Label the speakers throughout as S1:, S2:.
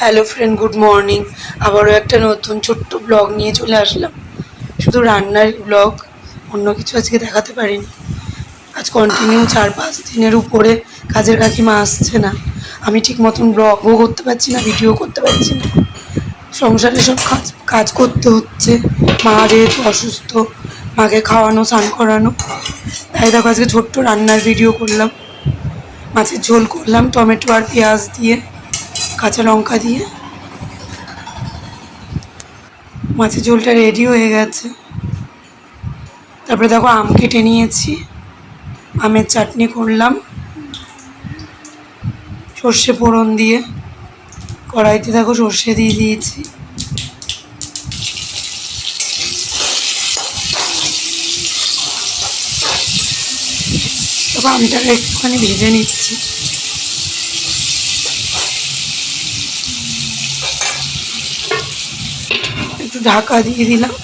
S1: Hello friend good morning আবারও একটা নতুন ছোট্ট ব্লগ নিয়ে চলে আসলাম। শুধু রান্নার ব্লগ অন্য কিছু আজকে দেখাতে পারিনি। আজ কন্টিনিউ চার পাঁচ দিনের উপরে কাজের কাকিমা আসছে না। আমি ঠিক মতন ব্লগও করতে পারছি না ভিডিও করতে পারছি না। সংসারে সব কাজ কাজ করতে হচ্ছে। মা যেহেতু অসুস্থ, মাকে খাওয়ানো, স্নান করানো। তাই দেখো আজকে ছোট্ট রান্নার ভিডিও করলাম। মাছের ঝোল করলাম, টমেটো আর পেঁয়াজ দিয়ে। কাঁচা লঙ্কা দিয়ে। মাছের ঝোলটা রেডি হয়ে গেছে। তারপরে দেখো আম কেটে নিয়েছি। আমের চাটনি করলাম। সর্ষে ফোড়ন দিয়ে। কড়াইতে দেখো সর্ষে দিয়ে দিয়েছি। আমটাকে একটুখানি ভেজে নিচ্ছি। একটু ঢাকা দিয়ে দিলাম।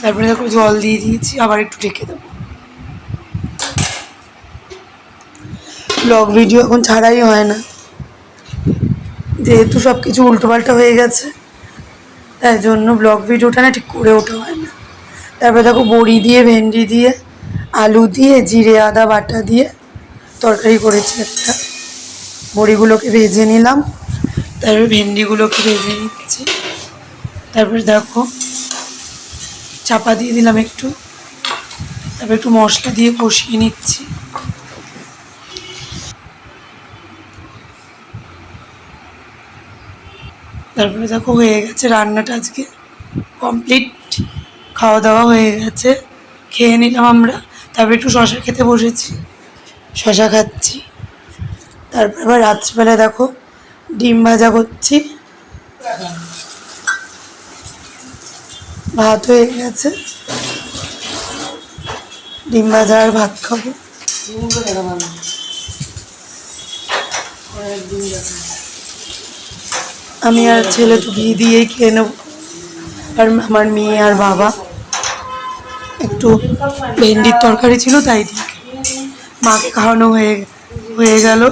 S1: তারপরে দেখো জল দিয়ে দিয়েছি, আবার একটু ঢেকে দেবো। ব্লগ ভিডিও এখন ছাড়াই হয় না। যেহেতু সব কিছু উল্টোপাল্টা হয়ে গেছে, তাই জন্য ব্লগ ভিডিওটা না ঠিক করে ওঠা হয় না। তারপরে দেখো বড়ি দিয়ে, ভেন্ডি দিয়ে, আলু দিয়ে, জিরে, আদা, বাটা দিয়ে তরকারি করেছি একটা। বড়িগুলোকে ভেজে নিলাম। তারপরে ভেন্ডিগুলোকে ভেজে নিচ্ছি। তারপরে দেখো, চাপা দিয়ে দিলাম একটু। তারপর একটু মশলা দিয়ে কষিয়ে নিচ্ছি। তারপরে দেখো হয়ে গেছে রান্নাটা আজকে কমপ্লিট খাওয়া দাওয়া হয়ে গেছে। খেয়ে নিলাম আমরা। তারপর একটু শশা খেতে বসেছি। শশা খাচ্ছি। তারপর আবার রাত্রিবেলা দেখো, ডিম ভাজা করছি। ভাত হয়ে গেছে। ডিম ভাজা আর ভাত খাব। আমি আর ছেলে তো বিয়ে দিয়েই খেয়ে নেব। আর আমার মেয়ে আর বাবা। একটু ভেন্ডির তরকারি ছিল তাই। মাকে খাওয়ানো হয়ে হয়ে গেল।